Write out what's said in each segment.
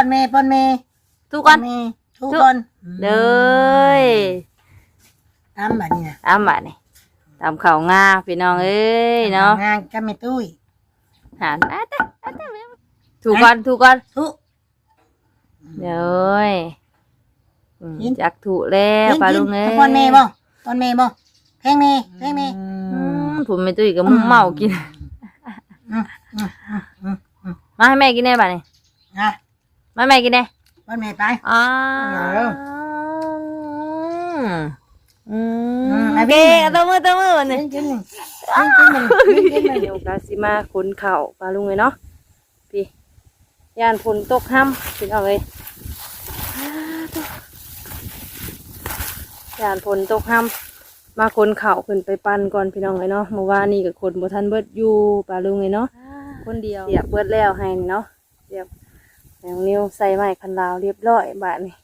อนแม่ป้อนแม่ทุกคน แม่ทุกทุกคนเลยตามบัดนี้นะตามบาดนี่ตามข่าวงาพี่น้องเอ้ยเนาะงานก็ไม่ตุ้ยหาอะเต้อะเต้ถูกก่อนถูกก่อนทุกเดี๋ยวเอ้ยอืมจักถูกแล้วปลาลุงเอ้ยป้อนแม่บ่ป้อนแม่บ่แพงแม่แพงแม่อืมผมไม่ตุ้ยกับมุมเมากินอืมอืมอืมอืมอืมมาให้แม่กินได้ป่ะนี่อะ มาให้แม่กินได้ป้อนแม่ไป อ๋อเดี๋ยวอืมอือืมมโอเคเอาตัวมือตัวมือกินี่นกินหนึ่งกินกินหนึ่งกินกินหนึ่งเดี๋ยวกาสิมาขนเข่าวปลาลุงเลยเนาะพี่ย่านฝนตกห้ำพี่น้องเลยย่านฝนตกห้ำมาขนเข่าวขึ้นไปปั่นก่อนพี่น้องเลยเนาะเมื่อวานนี่กับคนบ่ทันเบิดอยู่ปลาลุงเลยเนาะคนเดียวเสียบเบิดแล้วให้นี่เนาะเสียบ แมงนิ้วใส่ไม้คันลาวเรียบร้อยบาทนี่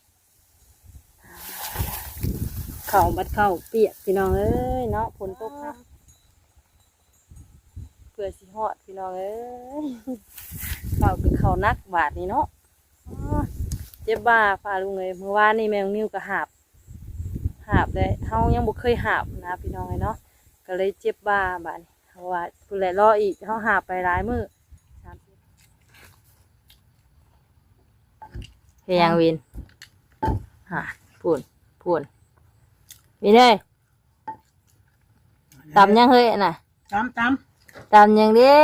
เข่าบัดเข่าเปียกพี่น้องเอ้ยเนาะฝนตกห้ำเพื่อสิฮอดพี่น้องเอ้ยเข่าเป็นเขานักบาทนี่เนาะเจ็บบ้าฟาลุงเลยเมื่อวานนี่แมงนิ้วก็หาบหาบเลยเฮายังบ่เคยหาบนะพี่น้องเลยเนาะก็เลยเจ็บบ้าบาดนี้เพราะว่าผู้แลรออีกเฮาหาบไปหลายมื้อสามสิบ เฮียงวินหาพูนพูนวินเอ้ยตำยังเฮ้ยน่ะตามตามตำยังเด้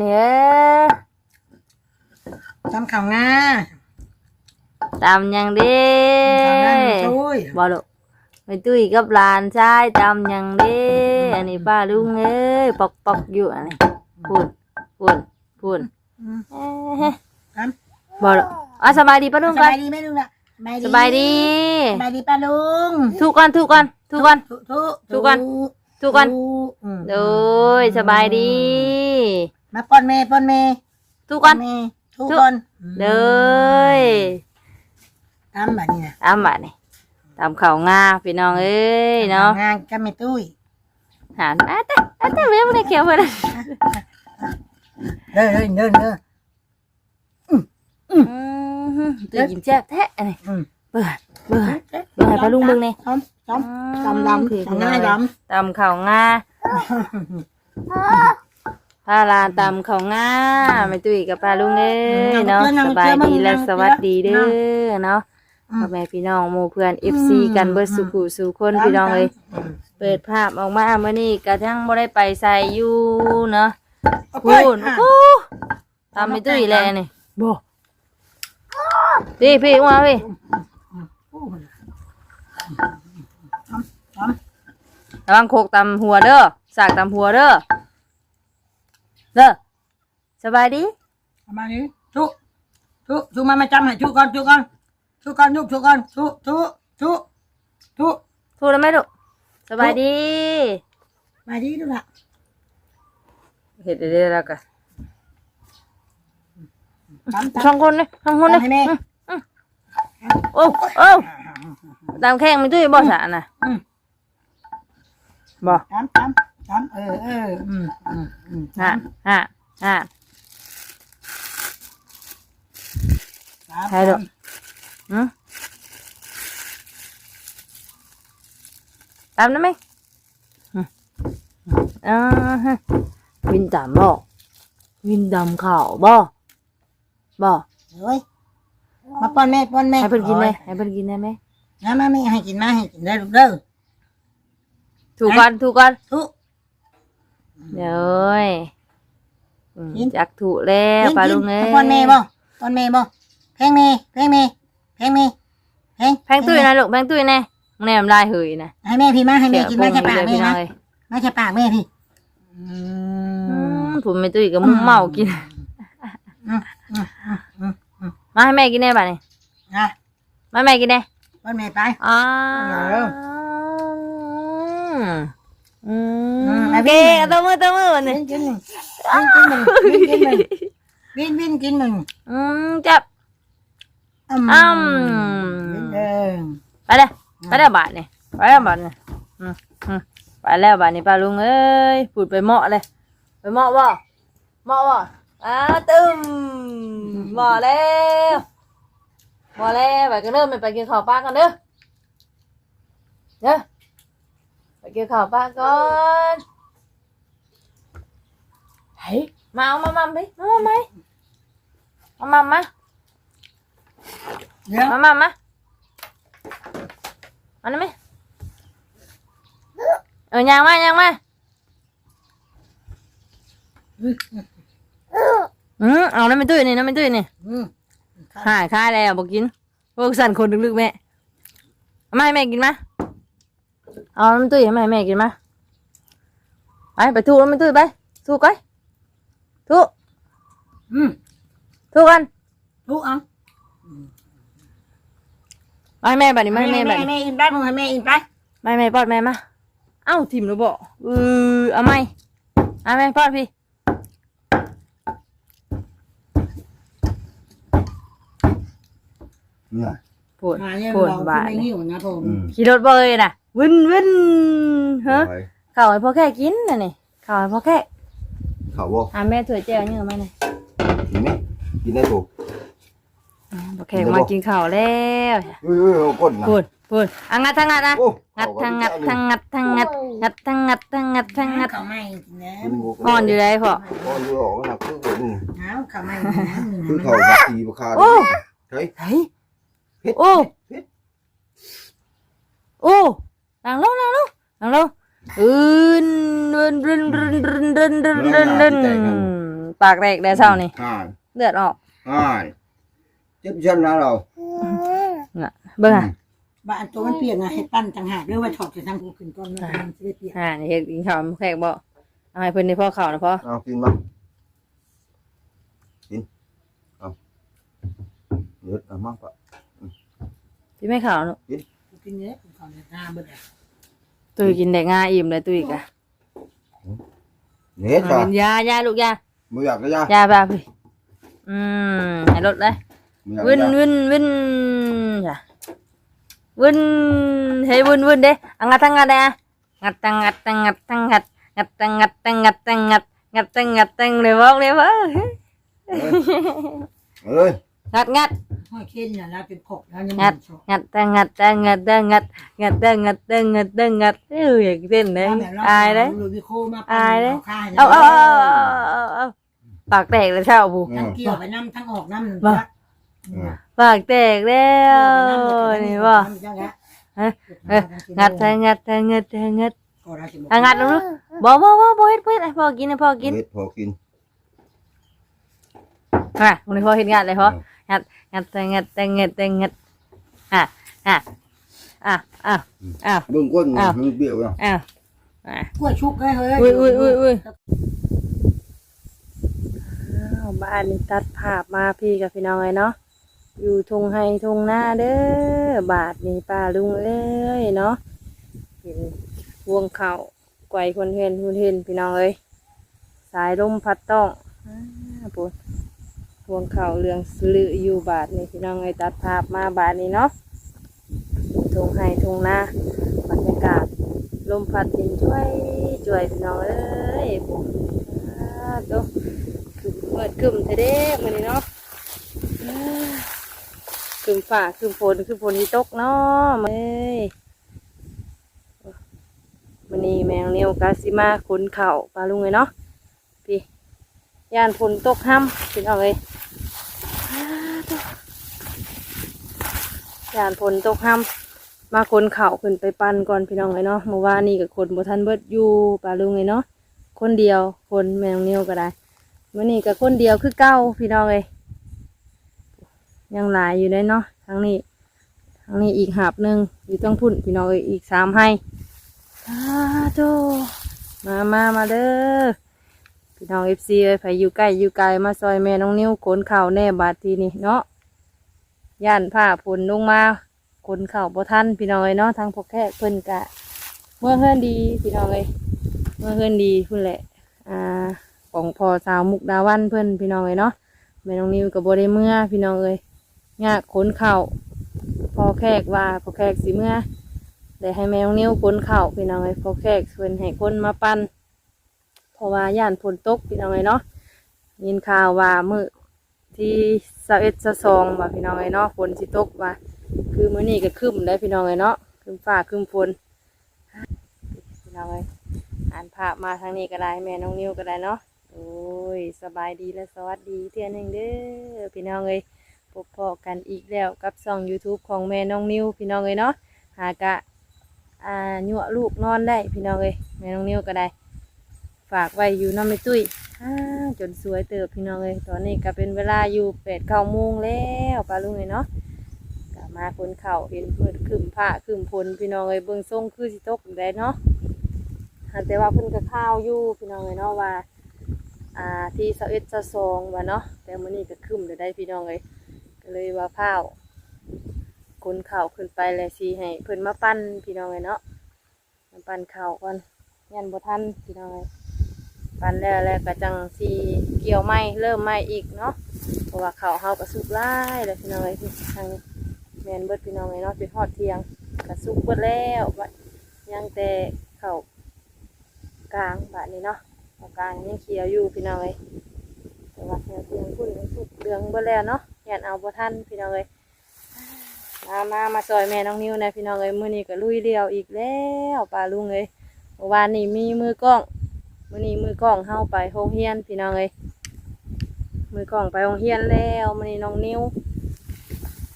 เนี่ยตามข่าวงาตำยังเด้ข่าวงาช่วยบอลูกไม่ตุ้ยกับหลานชายตำยังเด้อันนี้ป้าลุงเอ้ยปอกปอกอยู่อันนี้พูนพูนพูนอืมเอ้ยตามบอลูก อะสบายดีป้าลุงสก่อบานยดีไหมลุงล่ะสบายดีสบายดีป้าลุงทุกคนทุกคนทุกคนทุกทุกทุกคนทุกคนอืมโดยสบายดีมาป้อนแม่ป้อนแม่ทุกคนแม่ทุกทุก คนเลยตามบัดนี้นะตามบาดนี่ตามข่าวงาพี่น้องเอ้ยเนาะงานก็ไม่ตุ้ยหาอะเต้อะเต้ไม่ได้เขียวเพื่อนเดินเดินเดินเดินอืม ตัวกินแซ่บแท้อันนี้อืม เปิดเปิดเบิ่งให้ป้าลุงเบิ่งนี่ต้มต้มต้มดำพี่ต้มง่ายดตำข่าวงาพาลานตำข่าวงาไม่ตุ้ยกับป้าลุงเอ้ยเนาะสบายดีและสวัสดีเด้อเนาะพ่อแม่พี่น้องหมู่เพื่อน FC กันเบิดสุขุสู่คนพี่น้องเลย เปิดภาพออกมาเมื่อนี้กระทั่งบ่ได้ไปใส่อยู่เนาะเอาไปพูนอะโอ้ตามไม่ตุ้ยแลนี่บ่ พี่พี่มาพี่พูนต้มต้มระวังโคกตำหัวเด้อสากตำหัวเด้อเด้อสบายดีเอามาดิทุกทุกทุกมามาจำให้ทุกก่อนทุกก่อนทุกก่อนทุกทุกก่อนทุกทุกทุกทุกพูดแล้วไหมลูกสบายดีมาดีดูละเห็ดได้แล้วกันตำ สตำองคนเลยสองคนเลยให้แม่โอ้โอ้ตามแข้งไม่ตุ้ยบ่สาน่ะอืมบ่ตำตำตำเออเอออืมอืมอืมฮะฮะฮะตำให้ดูหืมตามได้ไหมอืมอ่าฮะวินตามบ่วินดำข่าวบ่ บ่เฮ้ยมาป้อนแม่ป้อนแม่ให้เพิ่นกินได้ให้เพิ่นกินได้ไหมนะมาไม่ให้กินมาให้กินได้ลูกเด้อถูกกันถูกกันทุกเดี๋ยวเอ้ยอืมกินจักถูกแล้วปลาลุงเอ้ยป้อนแม่บ่ป้อนแม่บ่แพงแม่แพงแม่แพงแม่แพงแพงตุ้ยนะลูกแพงตุ้ยแน่มึงแนมลายเหยนะให้แม่พี่มาให้แม่กินมาแค่ปากเสีแม่ยโป่งนะเลยมาแค่ปากแม่พี่อืพี่น้องมเอ้ยผมไม่ตุ้ยกับมุมเมากินอื มอืมอืมอืมอืมมาให้แม่กินได้ป่ะนี่นะมาให้แม่กินได้ป้อนแม่ไป อ๋อเดี๋ยวอืมอือืมมโอเคเอาตัวมือตัวมือวันกินี้นกินหนึ่งกินกินหนึ่งกินกินหนึ่งวินวินกินหนึ่งอืมจับอืมอ้ำกินเองไปเลยไปแล้วบาทนี่ไปแล้วบาทนี่อืมอืมไปแล้วบาทนี่ป้าลุงเอ้ยพูดไปเหมาะเลย ไปเหมาะบ่เหมาะบ่ อ้าตึมเหมาะแล้วบ่แล้วไปกันเด้อแม่ไปกินข้าวป้ากันเด้อเด้อไปกินข้าวป้าก่อนเฮ้ยมาเอามามัมดิมามาไหมมามัมมาเดี๋ยวมามัมมาอันนี้ไหมเออย่างมาย่างมา อืมเอาน้ำมันตุ้ยนี่น้ำมันตุ้ยนี่อืมหายค่ายแล้วบอกกินพวกสั่นคนลึกๆแม่เอามาให้แม่กินมาเอาน้ำมันตุ้ยให้แม่ให้แม่กินมาไปไปทูน้ำมันตุ้ยไปทูไปทูอืมทูกันทุกอังมาให้แม่บัดนี้มาให้แม่บัดนี้แม่อินไปมึงให้แม่อินไปไม่ไม่ปอดแม่มาเอ้าทิมหรือบอกเออเอาไม่เอาแม่ปอดพี่ เนี่ยปวดมาเนี่ยปวดเราบาดไม่นี่หิวนะผมอืมขี่รถบ่เลยน่ะวินวินฮะไปข่าวให้พ่อแค่กินน่ะนี่ข่าวให้พ่อแค่เขาบอกอ่าแม่ถั่วแจ้วเนี่ยมาหน่อยกินไหมกินได้ถูกอ่าพ่อแค่มากินข้าวแล้วเฮ้ยเฮ้ยเอาก้นนะปวดปวดอะงัดทั้งงัดนะโอ้งัดทั้งงัดทั้งงัดทั้งงัดงัดทั้งงัดทั้งงัดทั้งงัดเขาไม่นะอ่อนอยู่เลยพ่ออ่อนอยู่หรอกนะคือคนน้ำเขาไม่นะคือเขาบักตีบักคาโอ้เฮ้ยเฮ้ย โอ้โอ้นั่งลงนั่งลงนั่งลงอืนรึนรึนรึนรึนรึนรึนรึนรึนปากแรกได้เช้านี่อ่าเลือดออกอ่าเจ็บชั้นนะเราน่ะเบิ่งอะบ้านตัวมันเปียกไงให้ปั้นต่างหากด้วยว่าถอดจากทางกูขึ้นก้อนมันจะได้เปียกอ่านี่เฮ็ดกินข้าวแขกบ่เอาให้เพิ่นได้พ่อข้าวนะพ่อเอากินมากินเอาเลือดเอามากปะพี่ไม่ข้าวเนาะกูกินเยอะกูขอหน้าเบิดตุ้ยกินได้ง่ายอิ่มเลยตุ้ยกะเน็ดเอาจ้ะกินยายาลูกยามืออยากก็ยายาไปเอาพี่อืมให้รถเลยมืออยากวินก็ยาวินวินจ้ะวินเฮ้ยวินวินเด้อังัดทั้งงัดเด้อะงัดทั้งงัดทั้งงัดทั้งงัดงัดทั้งงัดทั้งงัดทั้งงัดงัดทั้งงัดทั้งเลยบอกเลยว่า เอ้ย งัดงัดห้อยเค้นเนี่ยเราเป็นขกแล้วยังงัดงัดทั้งงัดทั้งงัดทั้งงัดงัดทั้งงัดทั้งงัดทั้งงัดเอ้ยอยากเต้นเลยอายเลยลูบิโคมาเอาเอาเอาเอาเอาปากแตกเลยเช่าบูทั้งเกี่ยวไปน้ำทั้งออกน้ำอืมปากแตกแล้วนี่บ่งัดทั้งงัดทั้งงัดทั้งงัดอะงัดลงดูบ่บ่บ่บ่เฮ็ดบ่เฮ็ดให้พ่อกินให้พ่อกินเม็ดพอกินอะมึงให้พ่อเฮ็ดงัดเลยพ่อ งัดงัดทั้งงัดทั้งงัดทั้งงัดอะอะอะอะอะ เบิ่งก้นอ้าว มันเบี้ยวแล้วอะอะ กล้วยชุกเลยเฮ้ยอุ้ยอุ้ยอุ้ยอุ้ยอ้าวบ้านนี้ตัดภาพมาพี่กับพี่น้องเลยเนาะอยู่ทงไฮทงหน้าเด้อบาทนี่ป้าลุงเอ้ยเนาะเป็นวงเข่าไกวคนเห็นคนเห็นพี่น้องเอ้ยสายลมพัดต้องอ้าปว ดวงเข่าเรืองสลืออยู่บาทนี่พี่น้องเอ้ยตัดภาพมาบาทนี้เนาะทงไฮทงหน้าบรรยากาศ ลมพัดเย็นช่วยช่วยพี่น้องเอ้ยผมตัวคือเปิดขึ้นเทเด้มันนี่เนาะขึ้นฝ่าขึ้นฝนขึ้นฝนที่ตกเนาะเอ้ยมันนี่แมงเนียวกาซิมาขนเข่าปลาลุงเลยเนาะพี่ย่านฝนตกห้ำพี่น้องเอ้ยอ้าตัว ย่านฝนตกห้ำมาคนเข่าขึ้นไปปั่นก่อนพี่น้องเลยเนาะเมื่อวานนี้กับคนบ่ทันเบิดอยู่ป่าลุงเลยเนาะคนเดียวคนแมงเนียวก็ได้เมื่อนี้กับคนเดียวคือเก้าพี่น้องเลยยังหลายอยู่เลยเนาะทั้งนี้ทั้งนี้อีกหาบหนึ่งอยู่ต้องพุ่นพี่น้องเอ้ยอีกสามให้สาธุมามามาเด้อพี่น้องเอฟซีเอ้ยไปอยู่ใกล้อยู่ไกลมาซอยแม่น้องนิ้วขนเข่าวแน่บาดทีนี่เนาะ ย่านผ้าฝนลงมาคนเข่าบ่ทันพี่น้องเอ้ยเนาะทางพวกแค่เพิ่นกะ เมื่อเฮือนดีพี่น้องเอ้ยเมื่อเฮือนดีพุ่นแหละ อ่าของพอสาวมุกดาวันเพิ่นพี่น้องเอ้ยเนาะแม่น้องนิวกับโบได้เมื่อพี่น้องเอ้ยยากขนเข่าพอแขกว่าพอแขกสิเมื่อได้ให้แม่น้องนิวขนเข่าพี่น้องเอ้ยพอแขกเพิ่นให้คนมาปั่นเพราะว่าย่านฝนตกพี่น้องเอ้ยเนาะยินข่าวว่ามือ ที่สเอ็ดสสองว่าพี่น้องเอ้ยเนาะฝนสิตกว่าคือมื้อนี้ก็คึ้มได้พี่น้องเอ้ยเนาะคึ้มฟ้าคึ้มฝนพี่น้องเอ้ยอ่านภาพมาทางนี้ก็ได้แม่น้องนิวก็ได้เนาะโอ้ยสบายดีและสวัสดีเที่ยหนึงเด้อพี่น้องเอ้ยพบพอกันอีกแล้วกับช่อง YouTube ของแม่น้องนิวพี่น้องเอ้ยเนาะหากะอ่ายั่วลูกนอนได้พี่น้องเอ้ยแม่น้องนิวก็ได้ ฝากไว้อยู่น้ำไม่ตุ้ยอ้า จนสวยเติบพี่น้องเลยตอนนี้ก็เป็นเวลาอยู่แปดเก้าโมงแล้วปลาลุงเลยเนาะกลับมาคนเข่าเห็นเพื่นขึ้นผ้าขึ้นพลพี่น้องเลยเบิ่งทรงคือสิตกได้เนาะหากแต่ว่าเพิ่นก็ข้าวอยู่พี่น้องเลยเนาะว่าอ่าที่เสาเอ็ดเสาซองว่าเนาะแต่มื้อนี้ก็ขึ้นได้พี่น้องเลยก็เลยว่าข้าวคนเข่าขึ้นไปเลยสิให้เพิ่นมาปั้นพี่น้องเลยเนาะมาปั้นข้าวก่อนยันบ่ทันพี่น้องเลย ปันแล้วแล้วก็จังสีเกี่ยวไม้เริ่มไม้อีกเนาะเพราะว่าเขาเฮาก็สุกไล่แล้วพี่น้องเอ้ยที่ทางแมนเบิร์ดพี่น้องเอ้ยเนาะจนฮอดเทียงก็สุกเบิดแล้วบัดยังแต่เขากลางบาดนี้เนาะเขากลางยังเขียวอยู่พี่น้องเอ้ยแต่ว่าเที่ยงเทียงพุ่นสุกเดืองเบิดแล้วเนาะยันเอาบ่ทันพี่น้องเอ้ยมามามาซอยแม่น้องนิวนะพี่น้องเอ้ยมื้อนี้ก็ลุยเดียวอีกแล้วป้าลุงเอ้ยวานนี้มีมือกล้อง มื่อนี้มือกล้องเฮาไปโรงเรียนพี่น้องเอ้ยมือกล้องไปโรงเรียนแล้วมื่อนี้น้องนิ้ว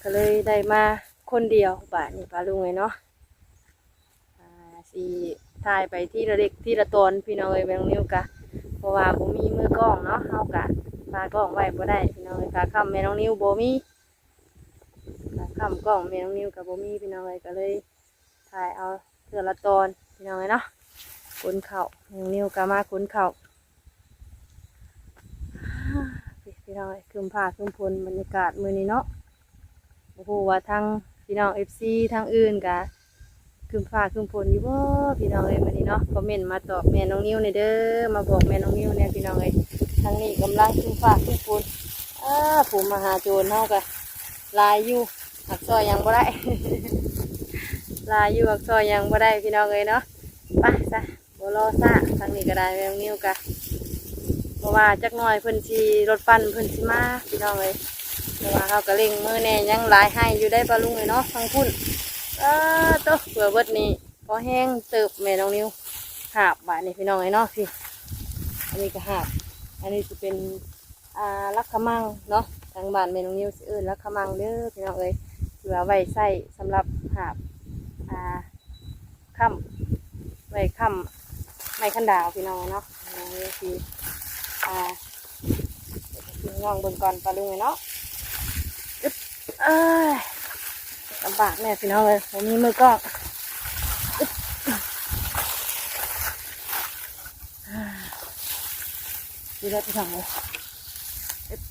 ก็เลยได้มาคนเดียวบานี่ปลาลุงเลยเนาะอ่าสีถ่ายไปที่ระเล็กที่ระตนพี่น้องเอ้ยแมน้องนิ้วกะเพราะว่าบ่มีมือกล้องเนาะเฮากะพากล้องไว้บ่ได้พี่น้องเอ้ยพาคำแม่น้องนิ้วบ่มีพาคำกล้องแม่น้องนิ้วกับบ่มีพี่น้องเอ้ยก็เลยถ่ายเอาเทือละตอนพี่น้องเอ้ยเนาะ ขนเข่าอย่างนิวกามาขนเข่าพี่น้องเอ้ยคืมผ้าคืมพลบรรยากาศมือนี้เนาะโอ้โหว่าทางพี่น้องเอฟซีทางอื่นกะคืมผ้าคืมพลอยู่บ่พี่น้องเอ้ยมือนี้เนาะคอมเมนต์มาตอบแม่น้องนิ้วในอยเด้อมาบอกแม่น้องนิ้วเนี่ยพี่น้องเอ้ยทางนี้กำลังคืมผ้าคืมพลอ้าผู้มหาโจรเฮากะลายอยู่หักซอยยังบ่ได้ลายอยู่หักซอยยังบ่ได้พี่น้องเอ้ยเนาะไปซะ บรอซะทางนี้ก็ได้แมวนิ้วกะเพราะว่าจักหน่อยเพิ่นชีรถปั่นเพิ่นชีมาพี่น้องเลยเพราะว่าเขาก็เล่งมือแน่ยังหลายให้อยู่ได้ปลาลุงเลยเนาะทางพุ่นเออโตะเผื่อเบิดนี้พอแห้งเติบแม่น้องนิ้วหาบบานี่พี่น้องเลยเนาะพี่อันนี้ก็หาบอันนี้จะเป็นอ่าลักขมังเนาะทางบ้านแม่น้องนิ้วเอิ้นลักขมังเด้อพี่น้องเลยเผื่อไว้ใส่สำหรับหาบอ่าค่ำไว้ค้ำ ม้ขันดาวพี่น้องเนาะนี่คืออ่าพี่น้องเบิ่งก่อนปลาลุงเลยเนาะอึ๊บเอ้ยลำบากแม่พี่น้องเลยผมมีมือกล้องอึ๊บดีแล้วพี่น้องเลยอึ๊บ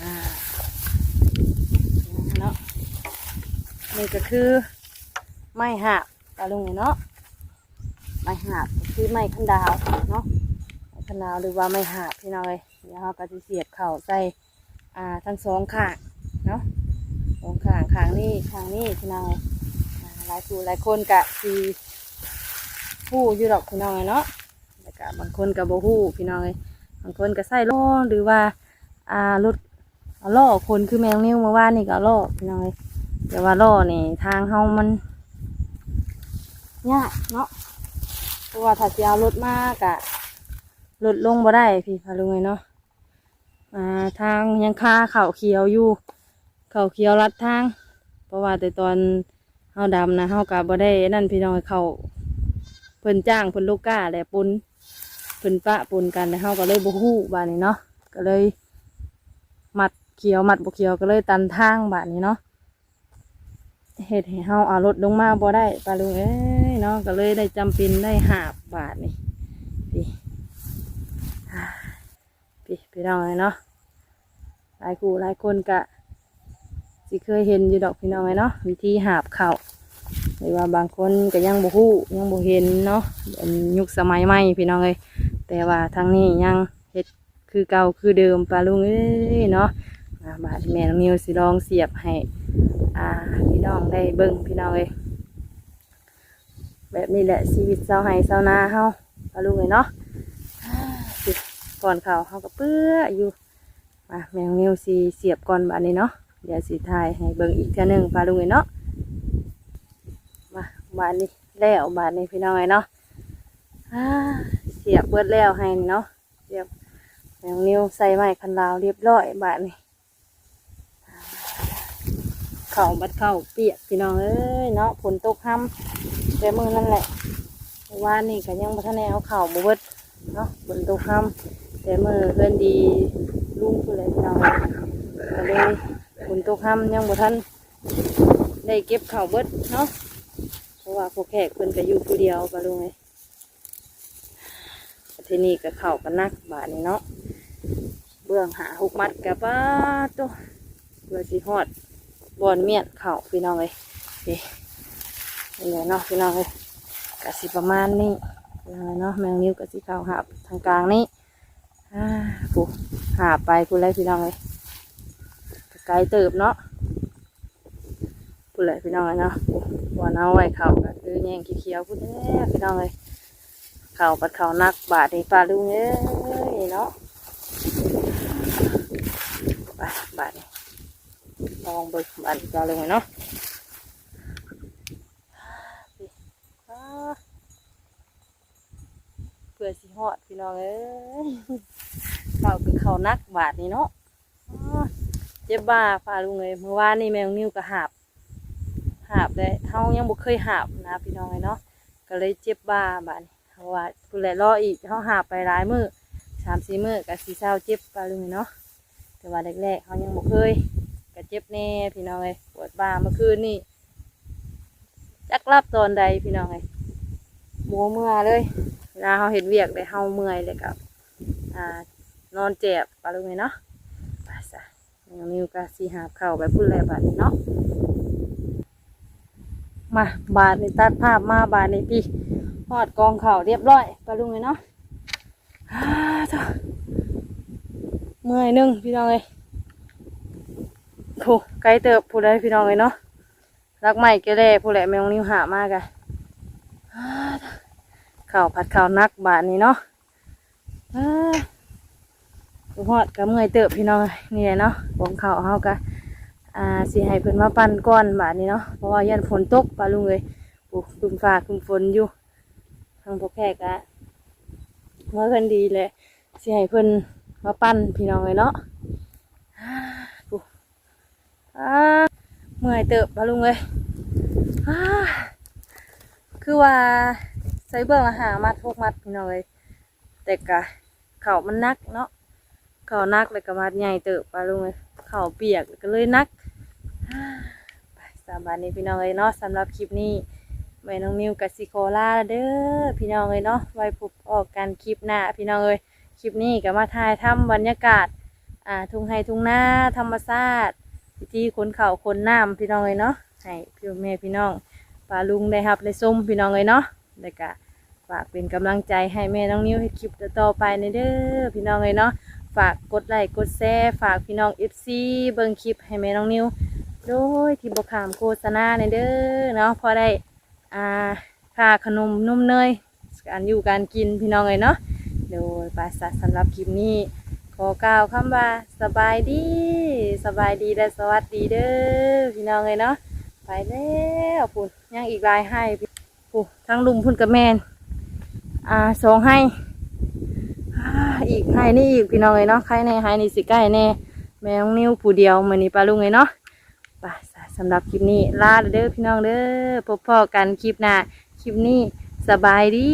อ่าเนาะ นี่ก็คือไม้หักปลาลุงเนาะไม้หักคือไม้ขันดาวเนาะไม้ขันดาวหรือว่าไม้หักพี่น้องเลยเดี๋ยวเราก็จะเสียบเข่าใส่อ่าทั้งสองข้างเนาะสองข้างข้างนี้ข้างนี้พี่น้องเลยหลายผู้หลายคนกะสีผู้อยู่ดอกพี่น้องเลยเนาะแล้วก็บางคนกับโบหูพี่น้องเลยบางคนก็ใส่ล้อหรือว่าอ่ารถล่อคนคือแมงนิ้วมาว่านี่ก็ล่อพี่น้องเลย แต่ว่าล่อนี่ทางเฮามันยากเนาะเพราะว่าถ้าจะเอารถมากอะรถลงบ่ได้พี่พาลุงเลยเนาะอ่าทางยังคาเข่าเขียวอยู่ เข่าเขียวรัดทาง เพราะว่าแต่ตอนเฮาดำนะเฮากะบ่ได้นั่นพี่น้องเขาเพิ่นจ้างเพิ่นลูกก้าแหละปุนเพิ่นปะปุนกันแต่เฮาก็เลยบ่ฮู้บาดนี้เนาะก็เลย มัดเขียวมัดบกเขียวก็เลยตันทางบาดนี้เนาะ เห็ดให้เฮาเอารถลงมาบ่ได้ปลาลุงเอ้ยเนาะก็เลยได้จำเป็นได้หาบบาทนี่พี่พี่พี่น้องเลยเนาะหลายกูหลายคนกะสิเคยเห็นอยู่ดอกพี่น้องเลยเนาะวิธีหาบเข่าหรือว่าบางคนก็ยังบ่ฮู้ยังบ่เห็นเนาะยุคสมัยใหม่พี่น้องเลยแต่ว่าทางนี้ยังเฮ็ดคือเก่าคือเดิมปลาลุงเอ้ยเนาะ บาดแม่น้องนิวสิลองเสียบให้อ่าพี่น้องได้เบิ่งพี่น้องเอ้ยแบบนี้แหละชีวิตเศร้าให้เศร้านาเฮาปลาลุงเอ้ยเนาะก่อนเขาเฮาก็เปื้ออยู่มาแม่น้องนิวสิเสียบก่อนบาดนี้เนาะเดี๋ยวสิถ่ายให้เบิ่งอีกเทื่อหนึงปลาลุงเอ้ยเนาะมาบาดนี้แล้วบาดนี้พี่น้องเอ้ยเนาะเสียบเบิดแล้วให้เนาะเสียบแมงนิวใส่ไม้คันลาวเรียบร้อยบาทนี่ เข่าบัดเข่าเปียกพี่น้องเอ้ยเนาะฝนตกห้ำแต่มือนั่นแหละวานนี่ก็ยังบ่ทันได้เอาเข่าบ่เบิดเนาะฝนตกห้ำแต่มือเพื่อนดีลุงผู้ใดพี่น้องก็เลยฝนตกห้ำยังบ่ทันได้เก็บเข่าเบิดเนาะเพราะว่าพวกแขกเพิ่นก็อยู่ผู้เดียวก็ลุงไงทีนี้ก็เข้ากันนักบาทนี้เนาะเบื้องหาหกมัดกับป้าตัวเพื่อสิฮอด บอนเมียนเข่าพี่น้องเลยนี่นี่แหละเนาะพี่น้องเลยกะสิประมาณนี่เนาะแมงนิ้วกะสิเขาหาบทางกลางนี้อ่าผู้หาไปผู้ไรพี่น้องเลยไกลเติบเนาะผู้ไรพี่น้องเลยเนาะผู้วันเอาไว้เข่าก็คือแยงเขียวๆผู้แท้พี่น้องเลยเขาปัดเขานักบาทในปลาลุงเอ้ยเนาะไปบาทนี่ ลองเบิกบาทปลาลุงเนาะเพื่อสิฮอดพี่น้องเอ้ยเขาคือเขานักบาทนี่เนาะเจ็บบ้าปลาลุงเลยเมื่อวานนี่แมวนิ้วก็หาบหาบเลยเฮายังบ่เคยหาบนะพี่น้องเลยเนาะก็เลยเจ็บบ้าบาดเพราะว่าผู้แลรออีกเขาหาไปหลายมือสามสี่มือกับสีเศร้าเจ็บปลาลุงเนาะแต่ว่าแรกๆเขายังบ่เคย ก็เจ็บแน่พี่น้องเลยปวดบ่าเมื่อคืนนี่จักรับตอนใดพี่น้องเลยบัวเมื่อเลยเวลาเขาเห็นเวียกได้เฮาเมื่อยเลยกับอ่านอนเจ็บปลาลุงเนาะไปซะน้องนิวก็สีหาบเข่าไปพุ่นแลบาดนี้เนาะมาบาดในตัดภาพมาบาดในี่พี่ทอดกองเข่าเรียบร้อยปลาลุงเลยเนาะฮ่าจ้ะเมื่อยหนึงพี่น้องเลย โูไกลเติบผู้ใดพี่น้องเลยเนาะรักใหม่เกเรผู้ใดแมงนิ้วหามากอะข่าวผัดข่าวนักบาทนี้เนาะฮ่าผู้ฮอดกับเมื่อยเติบพี่น้องเอ้ยนี่แหละเนาะกองข่าวเฮากะอ่าสิให้เพิ่นมาปั่นก้อนบาทนี้เนาะเพราะว่ายันฝนตกปลาลุงเลยโอ้คุมฟ้าคุมฝนอยู่ทางพวกแขกอะเมื่อเพิ่นดีเลยสิให้เพิ่นมาปั้นพี่น้องเลยเนาะ อ่าเมื่อยเติบมาลุงเลยอ่าคือว่าใส่เบื้องอาหามัดพวกมัดพี่น้องเลยแต่กะเข่ามันนักเนาะเข่านักเลยก็มัดใหญ่เติบปลาลุงเลยเข่าเปียกก็เลยนักอ่าไปสามบานนี้พี่น้องเลยเนาะสำหรับคลิปนี้ไว้น้องนิวกับซิโคล่าเด้อพี่น้องเอ้ยเนาะไว้พบออกกันคลิปหน้าพี่น้องเอ้ยคลิปนี้ก็มาถ่ายทำบรรยากาศอ่าทุ่งไฮทุ่งนาธรรมชาติ พิธีขนเข่าวขนน้ำพี่น้องเอ้ยเนาะให้พี่แม่พี่น้องป้าลุงได้รับได้ส้มพี่น้องเอ้ยเนาะแล้วก็ฝากเป็นกำลังใจให้แม่น้องนิวให้คลิปต่อไปในเด้อพี่น้องเอ้ยเนาะฝากกดไลค์กดแชร์ฝากพี่น้องเอฟซีเบิ่งคลิปให้แม่น้องนิวโดยที่บกขามโฆษณาในเด้อเนาะพอได้อ่าค่าขนมนุ่มเนยการอยู่การกินพี่น้องเลยเนาะโดยภาษาสำหรับคลิปนี้ อกล่าวคำว่าสบายดี สบายดีและสวัสดีเด้อพี่น้องเลยเนาะไปแล้วพุ่นยังอีกลายให้พุ่นทั้งลุมพุ่นกับแมนอ่าสองให้อีกให้นี่อีกพี่น้องเลยเนาะใครในให้นี่สิใกล้แน่แมน้องนิ้วผู้เดียวมือนี้ปลาลุงเลยเนาะไปสำหรับคลิปนี้ลาเด้อพี่น้องเด้อพบพ่อกันคลิปหน้าคลิปนี้สบายดี